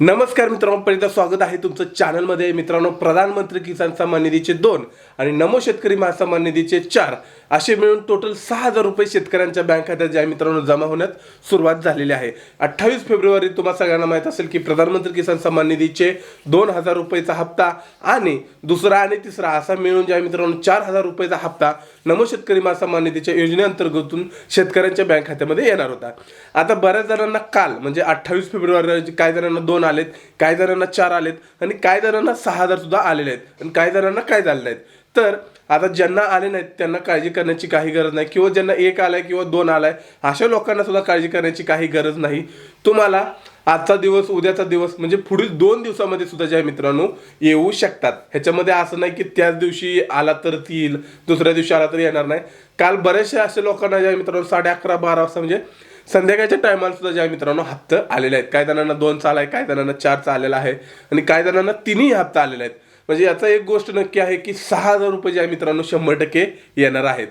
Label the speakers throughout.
Speaker 1: नमस्कार मित्रांनो पहिल्यांदा स्वागत आहे तुमचं चॅनलमध्ये मित्रांनो प्रधानमंत्री किसान सन्मान निधीचे दोन आणि नमो शेतकरी महासन्मान निधीचे चार. असे मिळून टोटल सहा हजार रुपये शेतकऱ्यांच्या बँक खात्यात ज्या मित्रांनो जमा होण्यात सुरुवात झालेली आहे. अठ्ठावीस फेब्रुवारी तुम्हाला सगळ्यांना माहीत असेल की प्रधानमंत्री किसान सन्मान निधीचे दोन हजार रुपयेचा हप्ता आणि दुसरा आणि तिसरा असा मिळून ज्या मित्रांनो चार हजार रुपयेचा हप्ता नमो शेतकरी महासन्मान निधीच्या योजनेअंतर्गतून शेतकऱ्यांच्या बँक खात्यामध्ये येणार होता. आता बऱ्याच जणांना काल म्हणजे अठ्ठावीस फेब्रुवारी काही जणांना दोन आलेत काही जणांना चार आलेत आणि काही जणांना सहा हजार सुद्धा आलेले आहेत आणि काही जणांना काय झालेले आहेत तर आता ज्यांना आले नाहीत त्यांना काळजी करण्याची काही गरज नाही. किंवा ज्यांना एक आलाय किंवा दोन आलाय अशा लोकांना सुद्धा काळजी करण्याची काही गरज नाही. तुम्हाला आजचा दिवस उद्याचा दिवस म्हणजे पुढील दोन दिवसामध्ये सुद्धा ज्या मित्रांनो येऊ शकतात. ह्याच्यामध्ये असं नाही की त्याच दिवशी आला तर येईल दुसऱ्या दिवशी आला तर येणार नाही. काल बऱ्याचशा अशा लोकांना ज्या मित्रांनो साडे अकरा बारा वाजता म्हणजे संध्याकाळच्या टायमाला सुद्धा ज्या मित्रांनो हप्ते आलेले आहेत. काही जणांना दोन चाल आहे काही जणांना चार आलेला आहे. आणि काही जणांना तिन्ही हप्ता आलेले आहेत. म्हणजे याचा एक गोष्ट नक्की आहे की सहा हजार रुपये ज्या मित्रांनो शंभर टक्के येणार आहेत.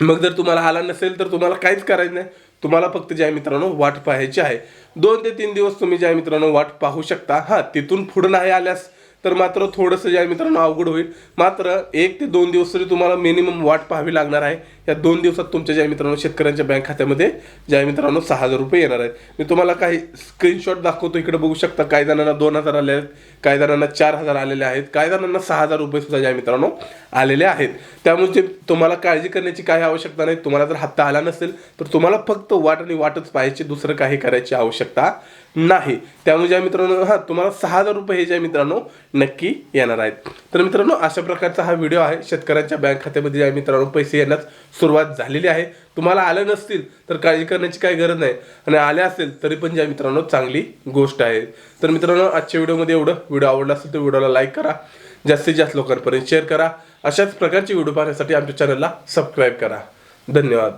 Speaker 1: मग जर तुम्हाला आला नसेल तर तुम्हाला काहीच करायचं नाही. तुम्हाला फक्त ज्या मित्रांनो वाट पाहायची आहे. दोन ते तीन दिवस तुम्ही ज्या मित्रांनो वाट पाहू शकता. हा तिथून पुढं नाही आल्यास तर मात्र थोडंसं ज्या मित्रांनो अवघड होईल मात्र एक ते दोन दिवस तरी तुम्हाला मिनिमम वाट पाहावी लागणार आहे. या दोन दिवसात तुमच्या ज्या मित्रांनो शेतकऱ्यांच्या बँक खात्यामध्ये ज्या मित्रांनो सहा हजार रुपये येणार आहेत. मी तुम्हाला काही स्क्रीनशॉट दाखवतो इकडे बघू शकता काही जणांना दोन हजार आले आहेत काही जणांना चार हजार आलेले आहेत काही जणांना सहा हजार रुपये सुद्धा ज्या मित्रांनो आलेले आहेत. त्यामुळे जे तुम्हाला काळजी करण्याची काही आवश्यकता नाही तुम्हाला जर हप्ता आला नसेल तर तुम्हाला फक्त वाट आणि वाटच पाहायची दुसरं काही करायची आवश्यकता नाही. त्यामुळे ज्या मित्रांनो हा तुम्हाला सहा हजार रुपये हे ज्या मित्रांनो नक्की येणार आहेत. तर मित्रांनो अशा प्रकारचा हा व्हिडिओ आहे. शेतकऱ्यांच्या बँक खात्यामध्ये या मित्रांनो पैसे येण्यास सुरुवात झालेली आहे. तुम्हाला आलं नसतील तर काळजी करण्याची काही गरज नाही. आणि आले असेल तरी पण ज्या मित्रांनो चांगली गोष्ट आहे. तर मित्रांनो आजच्या व्हिडिओमध्ये एवढं. व्हिडिओ आवडला असेल तर व्हिडिओला लाईक करा. जास्तीत जास्त लोकांपर्यंत शेअर करा. अशाच प्रकारचे व्हिडिओ पाहण्यासाठी आमच्या चॅनलला सबस्क्राईब करा. धन्यवाद.